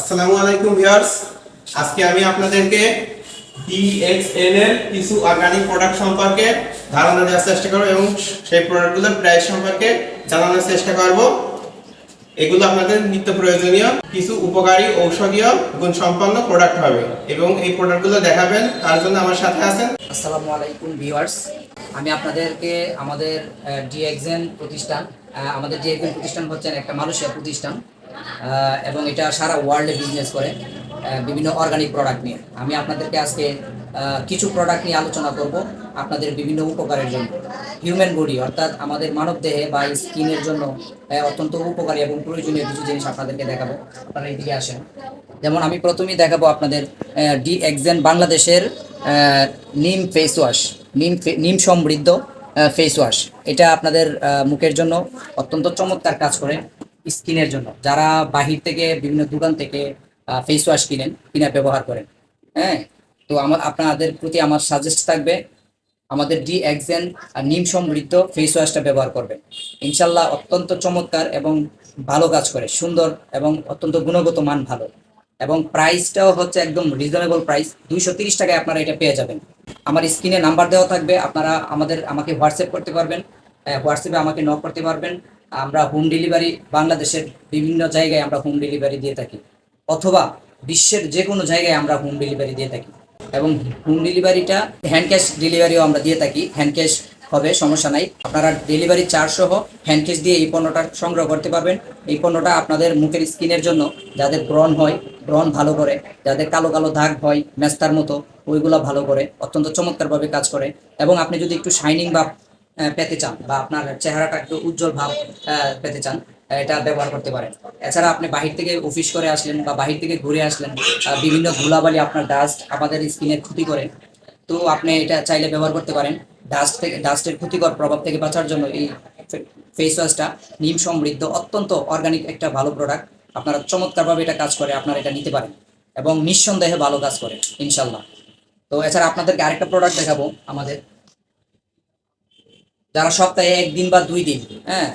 আসসালামু আলাইকুম ভিউয়ার্স। আজকে আমি আপনাদেরকে ডিএক্সএন এর কিছু অর্গানিক প্রোডাক্ট সম্পর্কে ধারণা দেওয়ার চেষ্টা করব এবং সেই প্রোডাক্টগুলোর প্রাইস সম্পর্কে জানানোর চেষ্টা করব। এগুলো আপনাদের নিত্য প্রয়োজনীয়, কিছু উপকারী ঔষধীয় গুণসম্পন্ন প্রোডাক্ট হবে এবং এই প্রোডাক্টগুলো দেখাবেন, তার জন্য আমার সাথে আছেন। আসসালামু আলাইকুম ভিউয়ার্স। আমি আপনাদেরকে আমাদের ডিএক্সেন প্রতিষ্ঠান আমাদের ডিএক্সেন প্রতিষ্ঠান হচ্ছেন, একটা মানুষের প্রতিষ্ঠান এবং এটা সারা ওয়ার্ল্ডে বিজনেস করে বিভিন্ন অর্গানিক প্রোডাক্ট নিয়ে। আমি আপনাদেরকে আজকে কিছু প্রোডাক্ট নিয়ে আলোচনা করব আপনাদের বিভিন্ন উপকারের জন্য। হিউম্যান বডি অর্থাৎ আমাদের মানব দেহে বা স্কিনের জন্য অত্যন্ত উপকারী এবং প্রয়োজনীয় কিছু জিনিস আপনাদেরকে দেখাবো। আপনারা এদিকে আসেন। যেমন আমি প্রথমেই দেখাবো আপনাদের ডি এক্সেন বাংলাদেশের নিম ফেস ওয়াশ নিম নিম সমৃদ্ধ ফেস ওয়াশ এটা আপনাদের মুখের জন্য অত্যন্ত চমৎকার কাজ করে। স্কিনের জন্য। যারা বাহির থেকে বিভিন্ন দোকান থেকে ফেস ওয়াশ কিনেন, কিনে ব্যবহার করেন হ্যাঁ? তো আমার, আপনাদের প্রতি আমার সাজেস্ট থাকবে, আমাদের ডি এক্সেন আর নিম সমৃদ্ধ ফেস ওয়াশটা ব্যবহার করবেন। ইনশাল্লাহ অত্যন্ত চমৎকার এবং ভালো কাজ করে, সুন্দর এবং অত্যন্ত গুণগত মান ভালো। এবং প্রাইসটাও হচ্ছে একদম রিজনেবল প্রাইস দুইশো তিরিশ টাকায় আপনারা এটা পেয়ে যাবেন। আমার স্ক্রিনে নাম্বার দেওয়া থাকবে, আপনারা আমাদের, আমাকে হোয়াটসঅ্যাপ করতে পারবেন হোয়াটসঅ্যাপে আমাকে নক করতে পারবেন। আমরা হোম ডেলিভারি বাংলাদেশের বিভিন্ন জায়গায় আমরা হোম ডেলিভারি দিয়ে থাকি। অথবা বিশ্বের যে কোনো জায়গায় আমরা হোম ডেলিভারি দিয়ে থাকি। এবং হোম ডেলিভারিটা হ্যান্ড ক্যাশ ডেলিভারিও আমরা দিয়ে থাকি। হ্যান্ড ক্যাশ হবে, সমস্যা নাই। আপনারা ডেলিভারি চার্জ সহ হ্যান্ড ক্যাশ দিয়ে এই পণ্যটা সংগ্রহ করতে পারবেন। এই পণ্যটা আপনাদের মুখের স্কিনের জন্য যাদের ব্রণ হয়, ব্রণ ভালো করে, যাদের কালো কালো দাগ হয়, মেস্তার মতো, ওইগুলো ভালো করে, অত্যন্ত চমৎকারভাবে কাজ করে। এবং আপনি যদি একটু শাইনিং বা পেতে চান বা আপনার চেহারাটা একটু উজ্জ্বল ভাব পেতে চান, এটা ব্যবহার করতে পারেন। এছাড়া আপনি বাহির থেকে অফিস করে আসলেন বা বাহির থেকে ঘুরে আসলেন বিভিন্ন ধুলাবালি আপনার ডাস্ট আমাদের স্কিনের ক্ষতি করে। তো আপনি এটা চাইলে ব্যবহার করতে পারেন। ডাস্ট থেকে ডাস্টের ক্ষতিকর প্রভাব থেকে বাঁচার জন্য এই ফেস ওয়াশটা নিম সমৃদ্ধ, অত্যন্ত অর্গানিক একটা ভালো প্রোডাক্ট আপনারা চমৎকারভাবে এটা কাজ করে, আপনারা এটা নিতে পারেন এবং নিঃসন্দেহে ভালো কাজ করে, ইনশাল্লাহ। তো এছাড়া আপনাদেরকে আরেকটা প্রোডাক্ট দেখাবো আমাদের। যারা সপ্তাহে একদিন বা দুই দিন হ্যাঁ?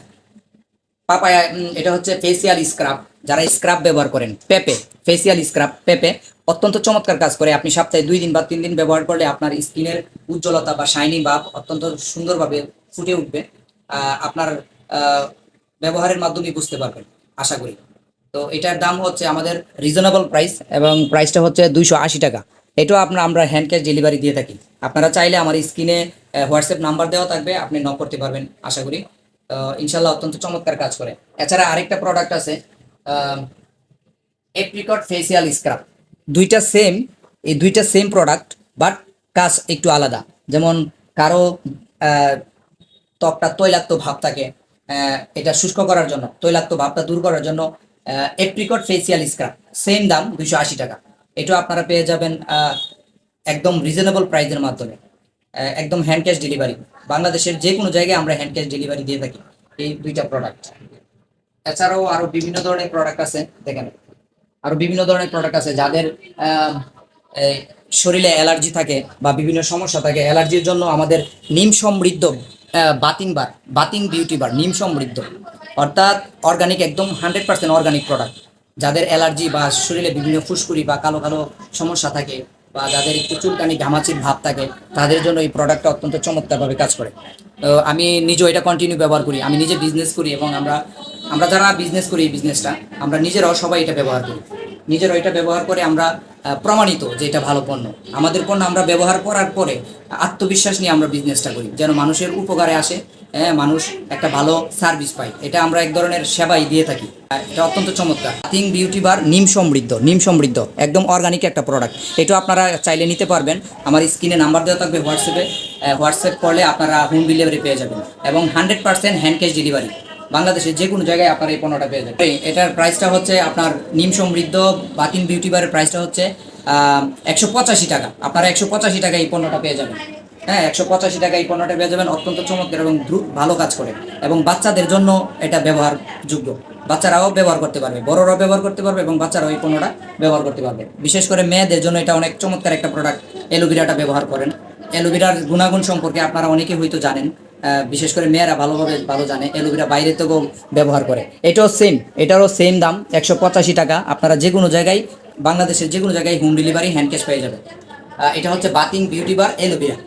পাপায়া এটা হচ্ছে ফেসিয়াল স্ক্রাব যারা স্ক্রাব ব্যবহার করেন, পেপে ফেসিয়াল স্ক্রাব পেপে, অত্যন্ত চমৎকার কাজ করে। আপনি সপ্তাহে দুই দিন বা তিন দিন ব্যবহার করলে আপনার স্কিনের উজ্জ্বলতা বা শাইনি ভাব অত্যন্ত সুন্দরভাবে ফুটে উঠবে আপনার ব্যবহারের মাধ্যমে বুঝতে পারবেন, আশা করি। তো এটার দাম হচ্ছে আমাদের রিজনেবল প্রাইস এবং প্রাইসটা হচ্ছে দুইশো আশি টাকা। এটাও আপনার আমরা হ্যান্ড ক্যাশ ডেলিভারি দিয়ে থাকি। আপনারা চাইলে আমার স্ক্রিনে হোয়াটসঅ্যাপ নাম্বার দেওয়া থাকবে, আপনি নক করতে পারবেন, আশা করি। ইনশাল্লাহ অত্যন্ত চমৎকার কাজ করে। এছাড়া আরেকটা প্রোডাক্ট আছে এপ্রিকট ফেসিয়াল স্ক্রাব দুইটা সেম এই দুইটা সেম প্রোডাক্ট বাট কাজ একটু আলাদা। যেমন কারও ত্বকটা তৈলাক্ত ভাব থাকে এটা শুষ্ক করার জন্য, তৈলাক্ত ভাবটা দূর করার জন্য এপ্রিকট ফেসিয়াল স্ক্রাব সেম দাম দুইশো আশি টাকা। এটাও আপনারা পেয়ে যাবেন একদম রিজনেবল প্রাইসের মাধ্যমে। একদম হ্যান্ড ক্যাশ ডেলিভারি বাংলাদেশের যে কোনো জায়গায় আমরা হ্যান্ড ক্যাশ ডেলিভারি দিয়ে থাকি এই দুইটা প্রোডাক্ট এছাড়াও আরও বিভিন্ন ধরনের প্রোডাক্ট আছে, দেখেন। আরও বিভিন্ন ধরনের প্রোডাক্ট আছে যাদের শরীরে অ্যালার্জি থাকে বা বিভিন্ন সমস্যা থাকে। অ্যালার্জির জন্য আমাদের নিম সমৃদ্ধ বাতিং বার বাতিং বিউটি বার, নিম সমৃদ্ধ। অর্থাৎ অর্গানিক একদম হান্ড্রেড পার্সেন্ট অর্গানিক প্রোডাক্ট যাদের অ্যালার্জি বা শরীরে বিভিন্ন ফুসকুড়ি বা কালো কালো সমস্যা থাকে বা যাদের একটু চুলকানি ঘামাচির ভাব থাকে, তাদের জন্য এই প্রোডাক্টটা অত্যন্ত চমৎকারভাবে কাজ করে। তো আমি নিজেও এটা কন্টিনিউ ব্যবহার করি, আমি নিজে বিজনেস করি এবং আমরা আমরা যারা বিজনেস করি এই বিজনেসটা আমরা নিজেরাও সবাই এটা ব্যবহার করি। নিজেরাও এটা ব্যবহার করে আমরা প্রমাণিত যে এটা ভালো পণ্য। আমাদের পণ্য আমরা ব্যবহার করার পরে আত্মবিশ্বাস নিয়ে আমরা বিজনেসটা করি, যেন মানুষের উপকারে আসে হ্যাঁ মানুষ একটা ভালো সার্ভিস পায়। এটা আমরা এক ধরনের সেবাই দিয়ে থাকি। এটা অত্যন্ত চমৎকার। থিং বিউটি বার নিম সমৃদ্ধ নিম সমৃদ্ধ, একদম অর্গানিক একটা প্রোডাক্ট এটা আপনারা চাইলে নিতে পারবেন। আমার স্ক্রিনে নাম্বার দেওয়া থাকবে হোয়াটসঅ্যাপে হোয়াটসঅ্যাপ করলে আপনারা হোম ডেলিভারি পেয়ে যাবেন। এবং hundred percent hand cash delivery বাংলাদেশের যে কোনো জায়গায় আপনার এই পণ্যটা পেয়ে যাবেন। এটার প্রাইসটা হচ্ছে আপনার নিম সমৃদ্ধ বাতিন বিউটি বারের প্রাইসটা হচ্ছে একশো পঁচাশি টাকা। আপনারা একশো পঁচাশি টাকা এই পণ্যটা পেয়ে যাবেন। হ্যাঁ একশো পঁচাশি টাকা এই পণ্যটা পেয়ে যাবেন। অত্যন্ত চমৎকার এবং দ্রুত ভালো কাজ করে। এবং বাচ্চাদের জন্য এটা ব্যবহারযোগ্য। বাচ্চারাও ব্যবহার করতে পারবে বড়রাও ব্যবহার করতে পারবে এবং বাচ্চারাও এই পণ্যটা ব্যবহার করতে পারবে। বিশেষ করে মেয়েদের জন্য এটা অনেক চমৎকার একটা প্রোডাক্ট অ্যালোভেরাটা ব্যবহার করেন। অ্যালোভেরার গুণাগুণ সম্পর্কে আপনারা অনেকে হয়তো জানেন বিশেষ করে মেয়েরা ভালোভাবে ভালো জানে অ্যালোভেরা বাইরে থেকেও ব্যবহার করে। এটাও সেম এটারও সেম দাম একশো পঁচাশি টাকা। আপনারা যে কোনো জায়গায় বাংলাদেশের যে কোনো জায়গায় হোম ডেলিভারি হ্যান্ড ক্যাশ পেয়ে আহ, এটা হচ্ছে bathing beauty bar aloe vera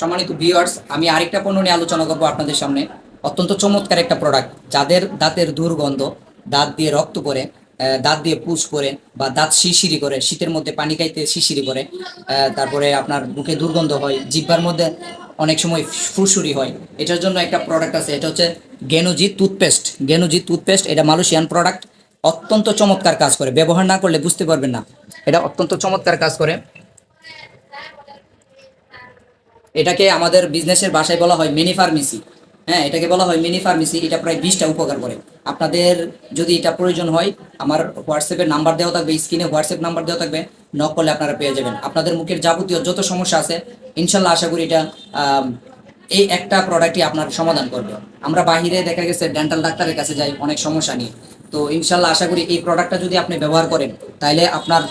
সম্মানিত ভিউয়ার্স আমি আরেকটা পণ্য নিয়ে আলোচনা করব আপনাদের সামনে। অত্যন্ত চমৎকার একটা প্রোডাক্ট যাদের দাঁতের দুর্গন্ধ, দাঁত দিয়ে রক্ত পরে দাঁত দিয়ে পুজ করে বা দাঁত শিরশিরি করে, শীতের মধ্যে পানি খাইতে শিরশিরি করে তারপরে আপনার মুখে দুর্গন্ধ হয় জিব্বার মধ্যে অনেক সময় ফুরসুরি হয়। এটার জন্য একটা প্রোডাক্ট আছে, এটা হচ্ছে গেনুজি টুথপেস্ট গেনুজি টুথপেস্ট এটা মালয়েশিয়ান প্রোডাক্ট অত্যন্ত চমৎকার কাজ করে, ব্যবহার না করলে বুঝতে পারবেন না। এটা অত্যন্ত চমৎকার কাজ করে। এটাকে আমাদের বিজনেসের বাসায় বলা হয় মিনি ফার্মেসি হ্যাঁ এটাকে বলা হয় মিনি ফার্মেসি এটা প্রায় বিশটা উপকার করে। আপনাদের যদি এটা প্রয়োজন হয়, আমার হোয়াটসঅ্যাপের নাম্বার দেওয়া থাকবে স্ক্রিনে হোয়াটসঅ্যাপ নাম্বার দেওয়া থাকবে নক করলে আপনারা পেয়ে যাবেন। আপনাদের মুখের যাবতীয় যত সমস্যা আছে, ইনশাল্লাহ আশা করি এটা এই একটা প্রোডাক্টই আপনার সমাধান করবে। আমরা বাহিরে দেখা গেছে ডেন্টাল ডাক্তারের কাছে যাই, অনেক সমস্যা নিয়ে। তো ইনশাল্লাহ আশা করি এই প্রোডাক্টটা যদি আপনি ব্যবহার করেন তাহলে আপনার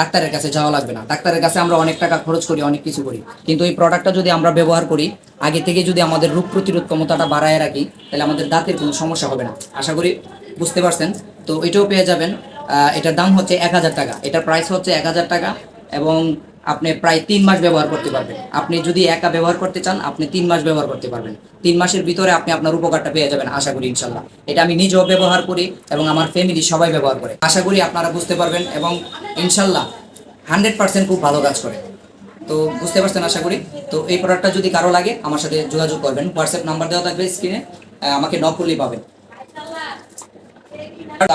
ডাক্তারের কাছে যাওয়া লাগবে না। ডাক্তারের কাছে আমরা অনেক টাকা খরচ করি, অনেক কিছু করি। কিন্তু এই প্রোডাক্টটা যদি আমরা ব্যবহার করি, আগে থেকে যদি আমাদের রোগ প্রতিরোধ ক্ষমতাটা বাড়ায় রাখি তাহলে আমাদের দাঁতের কোনো সমস্যা হবে না। আশা করি বুঝতে পারছেন? তো এটাও পেয়ে যাবেন। এটার দাম হচ্ছে এক হাজার টাকা। এটার প্রাইস হচ্ছে এক হাজার টাকা এবং আপনি প্রায় তিন মাস ব্যবহার করতে পারবেন। আপনি যদি একা ব্যবহার করতে চান, আপনি তিন মাস ব্যবহার করতে পারবেন। তিন মাসের ভিতরে আপনি আপনার উপকারটা পেয়ে যাবেন, আশা করি ইনশাল্লাহ এটা আমি নিজেও ব্যবহার করি এবং আমার ফ্যামিলি সবাই ব্যবহার করে। আশা করি আপনারা বুঝতে পারবেন এবং ইনশাল্লাহ হান্ড্রেড পার্সেন্ট খুব ভালো কাজ করে। তো বুঝতে পারছেন আশা করি? তো এই প্রোডাক্টটা যদি কারও লাগে, আমার সাথে যোগাযোগ করবেন। হোয়াটসঅ্যাপ নাম্বার দেওয়া থাকবে স্ক্রিনে আমাকে নক করলেই পাবেন।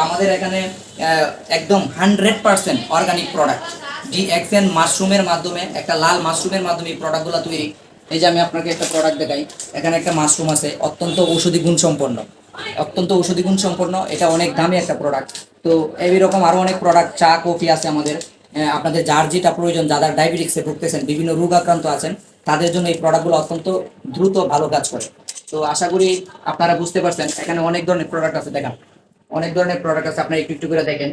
আমাদের এখানে একদম hundred percent organic product D X N মাশরুমের মাধ্যমে, একটা লাল মাশরুমের মাধ্যমে এই প্রোডাক্টগুলো তৈরি। এই যে আমি আপনাকে একটা প্রোডাক্ট দেখাই, এখানে একটা মাশরুম আছে, অত্যন্ত ঔষধি গুণ সম্পন্ন অত্যন্ত ঔষধি গুণ সম্পন্ন এটা অনেক দামি একটা প্রোডাক্ট তো এইরকম আরও অনেক প্রোডাক্ট চা, কফি আছে আমাদের। আপনাদের যার যেটা প্রয়োজন যাদের ডায়াবেটিক্সে ভুগতেছেন, বিভিন্ন রোগ আক্রান্ত আছেন, তাদের জন্য এই প্রোডাক্টগুলো অত্যন্ত দ্রুত ভালো কাজ করে। তো আশা করি আপনারা বুঝতে পারছেন, এখানে অনেক ধরনের প্রোডাক্ট আছে, দেখান। অনেক ধরনের প্রোডাক্ট আছে, আপনারা একটু একটু করে দেখেন।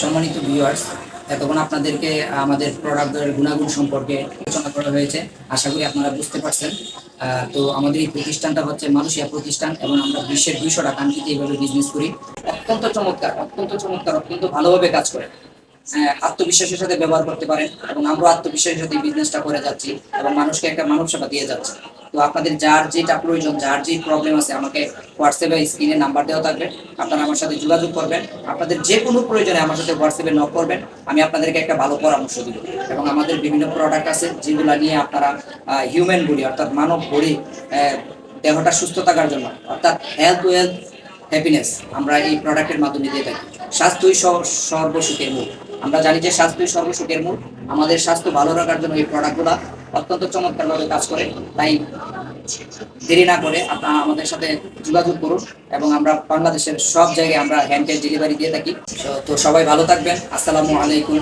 সম্মানিত ভিউয়ার্স এতক্ষণ আপনাদেরকে আমাদের প্রোডাক্টের গুণাগুণ সম্পর্কে আলোচনা করা হয়েছে। আশা করি আপনারা বুঝতে পারছেন। তো আমাদের এই প্রতিষ্ঠানটা হচ্ছে মালয়েশিয়া প্রতিষ্ঠান এবং আমরা বিশ্বের দুইশোটা কান্ট্রিতে এইভাবে বিজনেস করি। অত্যন্ত চমৎকার অত্যন্ত চমৎকার অত্যন্ত ভালোভাবে কাজ করে। আহ, আত্মবিশ্বাসের সাথে ব্যবহার করতে পারেন এবং আমরা আত্মবিশ্বাসের সাথে বিজনেসটা করে যাচ্ছি এবং মানুষকে একটা মানব সেবা দিয়ে যাচ্ছি। তো আপনাদের যার যেটা প্রয়োজন, যার যে প্রবলেম আছে, আমাকে হোয়াটসঅ্যাপে স্ক্রিনে নাম্বার দেওয়া থাকবে। আপনারা আমার সাথে যোগাযোগ করবেন। আপনাদের যে কোনো প্রয়োজনে আমার সাথে হোয়াটসঅ্যাপে নক করবেন। আমি আপনাদেরকে একটা ভালো পরামর্শ দিব। এবং আমাদের বিভিন্ন প্রোডাক্ট আছে, যেগুলো নিয়ে আপনারা হিউম্যান বডি অর্থাৎ মানব বডি দেহটা সুস্থ থাকার জন্য, অর্থাৎ হেলথ ওয়েলথ হ্যাপিনেস আমরা এই প্রোডাক্টের মাধ্যমে দিয়ে থাকি। স্বাস্থ্যই সর্বসুখের মুখ আমরা জানি যে স্বাস্থ্যই সর্বসুখের মূল। আমাদের স্বাস্থ্য ভালো রাখার জন্য এই প্রোডাক্টগুলো অত্যন্ত চমৎকারভাবে কাজ করে। তাই দেরি না করে আপনারা আমাদের সাথে যোগাযোগ করুন এবং আমরা বাংলাদেশের সব জায়গায় আমরা হ্যান্ড ডেলিভারি দিয়ে থাকি। তো সবাই ভালো থাকবেন। আসসালামু আলাইকুম।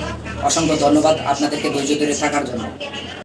অসংখ্য ধন্যবাদ আপনাদেরকে ধৈর্য ধরে থাকার জন্য।